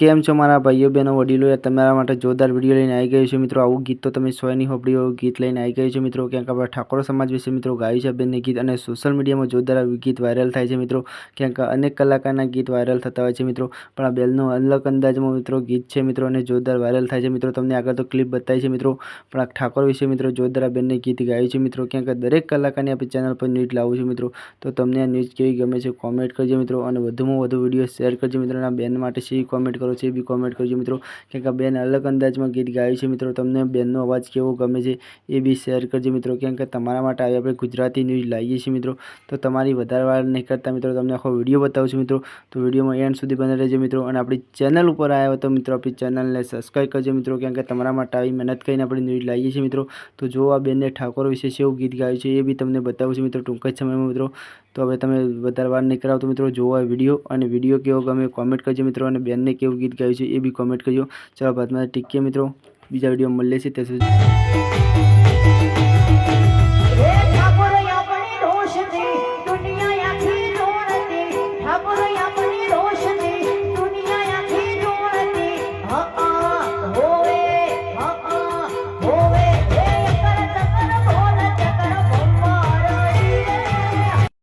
કેમ છો મારા ભાઈઓ, બહેનો, વડીલો? તમારા માટે જોરદાર વીડિયો લઈને આવી ગયો છે મિત્રો. આવું ગીત તો તમે સોયની હોપડીઓ ગીત લઈને આવી ગયું છે મિત્રો. ક્યાંક આપણે ઠાકોર સમાજ વિશે મિત્રો ગાયું છે બેનને ગીત અને સોશિયલ મીડિયામાં જોરદાર ગીત વાયરલ થાય છે મિત્રો. ક્યાંક અનેક કલાકારના ગીત વાયરલ થતા હોય છે મિત્રો. પણ આ બેલનો અલગ અંદાજમાં મિત્રો ગીત છે મિત્રો અને જોરદાર વાયરલ થાય છે મિત્રો. તમને આગળ તો ક્લિપ બતાવી છે મિત્રો. પણ આ ઠાકોર વિશે મિત્રો જોરદાર બેનને ગીત ગાયું છે મિત્રો. ક્યાંક દરેક કલાકારની આપણી ચેનલ પર ન્યૂઝ લાવું છું મિત્રો. તો તમને આ ન્યૂઝ કેવી ગમે છે કોમેન્ટ કરજો મિત્રો. અને વધુમાં વધુ વીડિયો શેર કરજો મિત્રો. આ બેન માટે શી કોમેન્ટ કરો છો, એ બી કોમેન્ટ કરજો મિત્રો. કેમ કે બેન અલગ અંદાજમાં ગીત ગાયું છે મિત્રો. તમને બેનનો અવાજ કેવો ગમે છે, એ બી શેર કરજો મિત્રો. કેમ કે તમારા માટે આવી આપણે ગુજરાતી ન્યૂઝ લાવીએ છીએ મિત્રો. તો તમારી વધારે વાર નહીં કરતા મિત્રો, તમને આખો વીડિયો બતાવું છું મિત્રો. તો વિડીયોમાં એન્ડ સુધી બને રહેજો મિત્રો. અને આપણી ચેનલ ઉપર આવ્યો તો મિત્રો, આપણી ચેનલને સબસ્ક્રાઈબ કરજો મિત્રો. કેમ કે તમારા માટે આવી મહેનત કરીને આપણે ન્યૂઝ લાવીએ છીએ મિત્રો. તો જો આ બેનને ઠાકોર વિશે શું ગીત ગાયું છે, એ બી તમને બતાવું છું મિત્રો ટૂંક જ સમયમાં મિત્રો. તો હવે તમે વધારે વાર નહીં કરાવો તો મિત્રો, જોવા વીડિયો. અને વીડિયો કેવો ગમે કોમેન્ટ કરજો મિત્રો. અને બેનને કેવું ગીત ગાયું છે એ બી કોમેન્ટ કરજો. ચાલો, બાદમાં ટીકીએ મિત્રો. બીજા વીડિયો મળીએ છીએ. ત્યાં સુધી